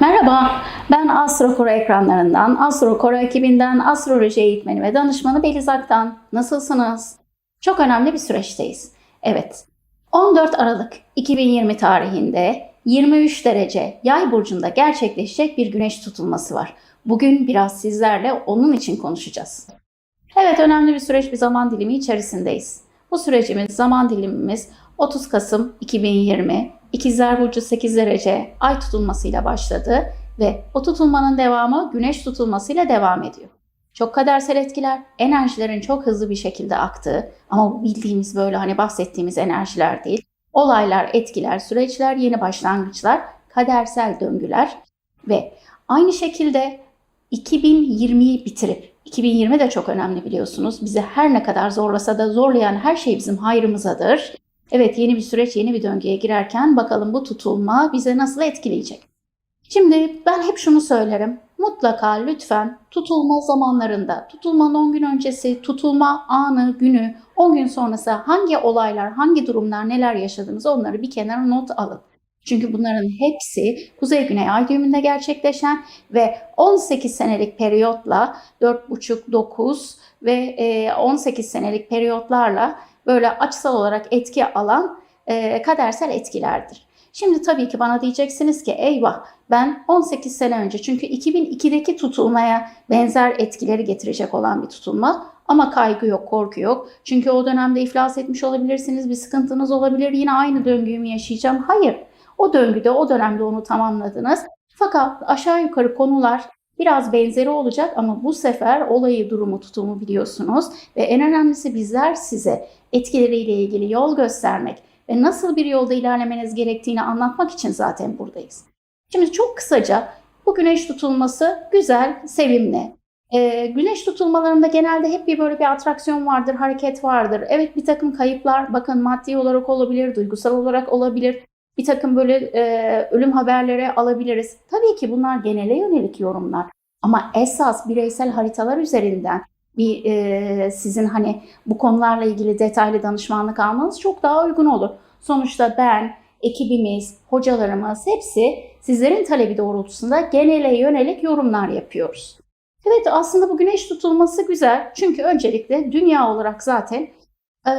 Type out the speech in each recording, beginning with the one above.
Merhaba, ben Astrokoro ekranlarından, Astrokoro ekibinden astroloji eğitmeni ve danışmanı Beliz Aktan. Nasılsınız? Çok önemli bir süreçteyiz. Evet, 14 Aralık 2020 tarihinde 23 derece yay burcunda gerçekleşecek bir güneş tutulması var. Bugün biraz sizlerle onun için konuşacağız. Evet, önemli bir süreç, bir zaman dilimi içerisindeyiz. Bu sürecimiz, zaman dilimimiz 30 Kasım 2020 İkizler Burcu 8 derece ay tutulmasıyla başladı ve o tutulmanın devamı güneş tutulmasıyla devam ediyor. Çok kadersel etkiler, enerjilerin çok hızlı bir şekilde aktığı ama bildiğimiz böyle hani bahsettiğimiz enerjiler değil. Olaylar, etkiler, süreçler, yeni başlangıçlar, kadersel döngüler ve aynı şekilde 2020'yi bitirip 2020 de çok önemli biliyorsunuz. Bizi her ne kadar zorlasa da zorlayan her şey bizim hayrımızadır. Evet yeni bir süreç, yeni bir döngüye girerken bakalım bu tutulma bize nasıl etkileyecek? Şimdi ben hep şunu söylerim. Mutlaka lütfen tutulma zamanlarında, tutulmanın 10 gün öncesi, tutulma anı, günü, 10 gün sonrası hangi olaylar, hangi durumlar, neler yaşadınız onları bir kenara not alın. Çünkü bunların hepsi Kuzey Güney Ay düğümünde gerçekleşen ve 18 senelik periyotla 4,5-9 ve e, 18 senelik periyotlarla böyle açısal olarak etki alan e, kadersel etkilerdir. Şimdi tabii ki bana diyeceksiniz ki eyvah ben 18 sene önce çünkü 2002'deki tutulmaya benzer etkileri getirecek olan bir tutulma ama kaygı yok, korku yok. Çünkü o dönemde iflas etmiş olabilirsiniz, bir sıkıntınız olabilir, yine aynı döngüyü mü yaşayacağım? Hayır. O döngüde, o dönemde onu tamamladınız. Fakat aşağı yukarı konular biraz benzeri olacak ama bu sefer olayı, durumu, tutumu biliyorsunuz ve en önemlisi bizler size etkileriyle ilgili yol göstermek ve nasıl bir yolda ilerlemeniz gerektiğini anlatmak için zaten buradayız. Şimdi çok kısaca bu güneş tutulması güzel, sevimli. Ee, güneş tutulmalarında genelde hep bir böyle bir atraksiyon vardır, hareket vardır. Evet bir takım kayıplar, bakın maddi olarak olabilir, duygusal olarak olabilir. Bir takım böyle e, ölüm haberleri alabiliriz. Tabii ki bunlar genele yönelik yorumlar. Ama esas bireysel haritalar üzerinden bir e, sizin hani bu konularla ilgili detaylı danışmanlık almanız çok daha uygun olur. Sonuçta ben, ekibimiz, hocalarımız hepsi sizlerin talebi doğrultusunda genele yönelik yorumlar yapıyoruz. Evet aslında bu güneş tutulması güzel. Çünkü öncelikle dünya olarak zaten e,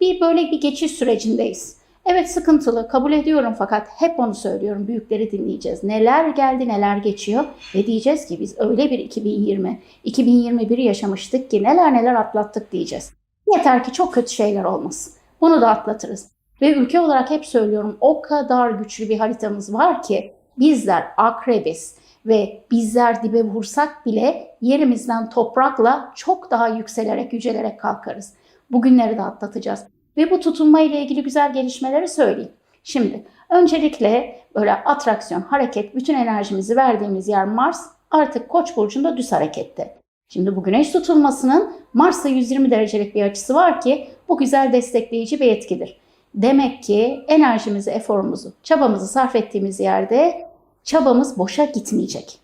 bir böyle bir geçiş sürecindeyiz. Evet sıkıntılı kabul ediyorum fakat hep onu söylüyorum büyükleri dinleyeceğiz. Neler geldi neler geçiyor ve diyeceğiz ki biz öyle bir 2020, 2021 yaşamıştık ki neler neler atlattık diyeceğiz. Yeter ki çok kötü şeyler olmasın. Bunu da atlatırız. Ve ülke olarak hep söylüyorum o kadar güçlü bir haritamız var ki bizler akrebiz ve bizler dibe vursak bile yerimizden toprakla çok daha yükselerek, yücelerek kalkarız. Bugünleri de atlatacağız. Ve bu tutunma ile ilgili güzel gelişmeleri söyleyeyim. Şimdi öncelikle böyle atraksiyon, hareket, bütün enerjimizi verdiğimiz yer Mars artık Koç burcunda düz harekette. Şimdi bu güneş tutulmasının Mars'a 120 derecelik bir açısı var ki bu güzel destekleyici bir etkidir. Demek ki enerjimizi, eforumuzu, çabamızı sarf ettiğimiz yerde çabamız boşa gitmeyecek.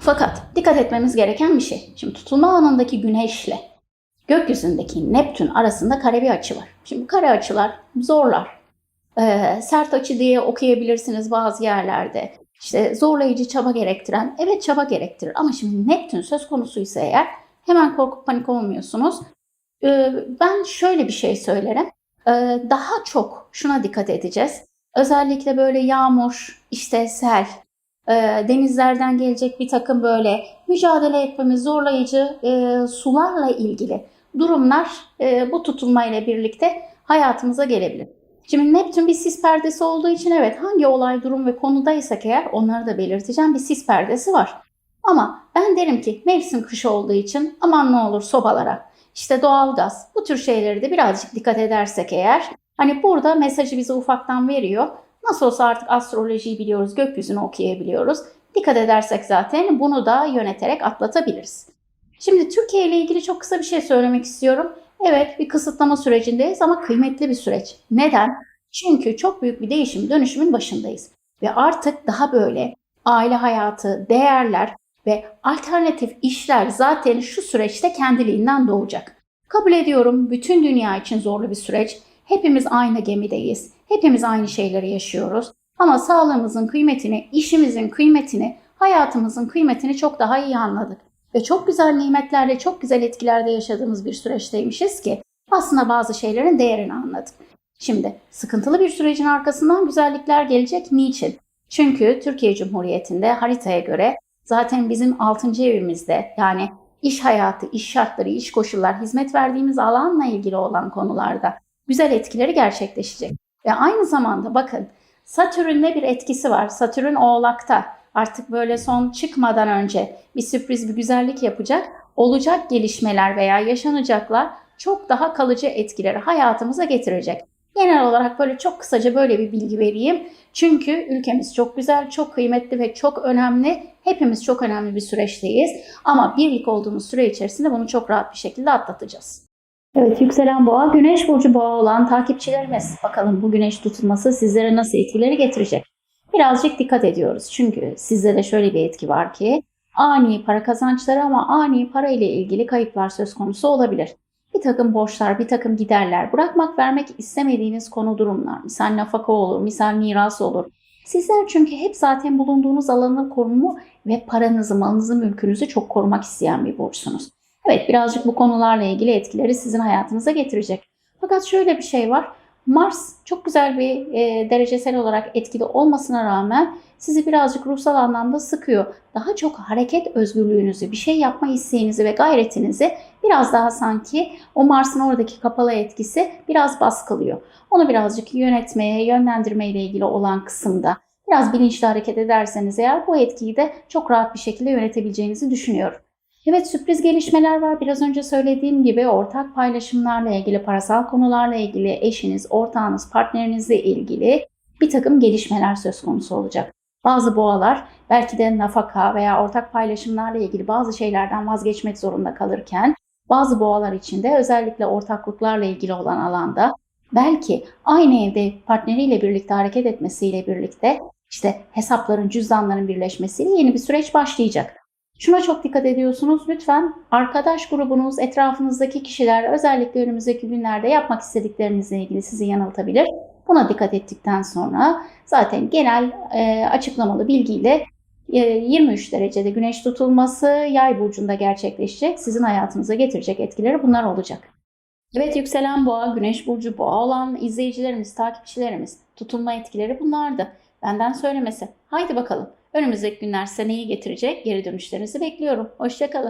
Fakat dikkat etmemiz gereken bir şey. Şimdi tutulma anındaki güneşle gökyüzündeki Neptün arasında kare bir açı var. Şimdi kare açılar zorlar. Ee, sert açı diye okuyabilirsiniz bazı yerlerde. İşte zorlayıcı çaba gerektiren, evet çaba gerektirir ama şimdi Neptün söz konusuysa eğer hemen korkup panik olmuyorsunuz. Ee, ben şöyle bir şey söylerim. Ee, daha çok şuna dikkat edeceğiz. Özellikle böyle yağmur, işte sel, e, denizlerden gelecek bir takım böyle mücadele etmemiz zorlayıcı e, sularla ilgili durumlar e, bu tutulma ile birlikte hayatımıza gelebilir. Şimdi Neptün bir sis perdesi olduğu için evet hangi olay, durum ve konudaysak eğer onları da belirteceğim bir sis perdesi var. Ama ben derim ki mevsim kış olduğu için aman ne olur sobalara, işte doğalgaz bu tür şeyleri de birazcık dikkat edersek eğer hani burada mesajı bize ufaktan veriyor. Nasıl olsa artık astrolojiyi biliyoruz, gökyüzünü okuyabiliyoruz. Dikkat edersek zaten bunu da yöneterek atlatabiliriz. Şimdi Türkiye ile ilgili çok kısa bir şey söylemek istiyorum. Evet bir kısıtlama sürecindeyiz ama kıymetli bir süreç. Neden? Çünkü çok büyük bir değişim, dönüşümün başındayız. Ve artık daha böyle aile hayatı, değerler ve alternatif işler zaten şu süreçte kendiliğinden doğacak. Kabul ediyorum bütün dünya için zorlu bir süreç. Hepimiz aynı gemideyiz. Hepimiz aynı şeyleri yaşıyoruz. Ama sağlığımızın kıymetini, işimizin kıymetini, hayatımızın kıymetini çok daha iyi anladık. Ve çok güzel nimetlerle, çok güzel etkilerde yaşadığımız bir süreçteymişiz ki aslında bazı şeylerin değerini anladık. Şimdi sıkıntılı bir sürecin arkasından güzellikler gelecek. Niçin? Çünkü Türkiye Cumhuriyeti'nde haritaya göre zaten bizim 6. evimizde yani iş hayatı, iş şartları, iş koşullar, hizmet verdiğimiz alanla ilgili olan konularda güzel etkileri gerçekleşecek. Ve aynı zamanda bakın Satürn'le bir etkisi var. Satürn Oğlak'ta artık böyle son çıkmadan önce bir sürpriz, bir güzellik yapacak. Olacak gelişmeler veya yaşanacaklar çok daha kalıcı etkileri hayatımıza getirecek. Genel olarak böyle çok kısaca böyle bir bilgi vereyim. Çünkü ülkemiz çok güzel, çok kıymetli ve çok önemli. Hepimiz çok önemli bir süreçteyiz. Ama birlik olduğumuz süre içerisinde bunu çok rahat bir şekilde atlatacağız. Evet yükselen boğa, güneş burcu boğa olan takipçilerimiz. Bakalım bu güneş tutulması sizlere nasıl etkileri getirecek? Birazcık dikkat ediyoruz. Çünkü sizde de şöyle bir etki var ki ani para kazançları ama ani para ile ilgili kayıplar söz konusu olabilir. Bir takım borçlar, bir takım giderler, bırakmak vermek istemediğiniz konu durumlar. Misal nafaka olur, misal miras olur. Sizler çünkü hep zaten bulunduğunuz alanın korumu ve paranızı, malınızı, mülkünüzü çok korumak isteyen bir burçsunuz. Evet birazcık bu konularla ilgili etkileri sizin hayatınıza getirecek. Fakat şöyle bir şey var. Mars çok güzel bir e, derecesel olarak etkili olmasına rağmen sizi birazcık ruhsal anlamda sıkıyor. Daha çok hareket özgürlüğünüzü, bir şey yapma isteğinizi ve gayretinizi biraz daha sanki o Mars'ın oradaki kapalı etkisi biraz baskılıyor. Onu birazcık yönetmeye, yönlendirme ilgili olan kısımda biraz bilinçli hareket ederseniz eğer bu etkiyi de çok rahat bir şekilde yönetebileceğinizi düşünüyorum. Evet sürpriz gelişmeler var. Biraz önce söylediğim gibi ortak paylaşımlarla ilgili, parasal konularla ilgili, eşiniz, ortağınız, partnerinizle ilgili bir takım gelişmeler söz konusu olacak. Bazı boğalar belki de nafaka veya ortak paylaşımlarla ilgili bazı şeylerden vazgeçmek zorunda kalırken bazı boğalar için de özellikle ortaklıklarla ilgili olan alanda belki aynı evde partneriyle birlikte hareket etmesiyle birlikte işte hesapların, cüzdanların birleşmesiyle yeni bir süreç başlayacak. Şuna çok dikkat ediyorsunuz. Lütfen arkadaş grubunuz, etrafınızdaki kişiler özellikle önümüzdeki günlerde yapmak istediklerinizle ilgili sizi yanıltabilir. Buna dikkat ettikten sonra zaten genel e, açıklamalı bilgiyle e, 23 derecede güneş tutulması yay burcunda gerçekleşecek. Sizin hayatınıza getirecek etkileri bunlar olacak. Evet yükselen boğa, güneş burcu boğa olan izleyicilerimiz, takipçilerimiz tutulma etkileri bunlardı. Benden söylemesi. Haydi bakalım. Önümüzdeki günler size neyi getirecek? Geri dönüşlerinizi bekliyorum. Hoşçakalın.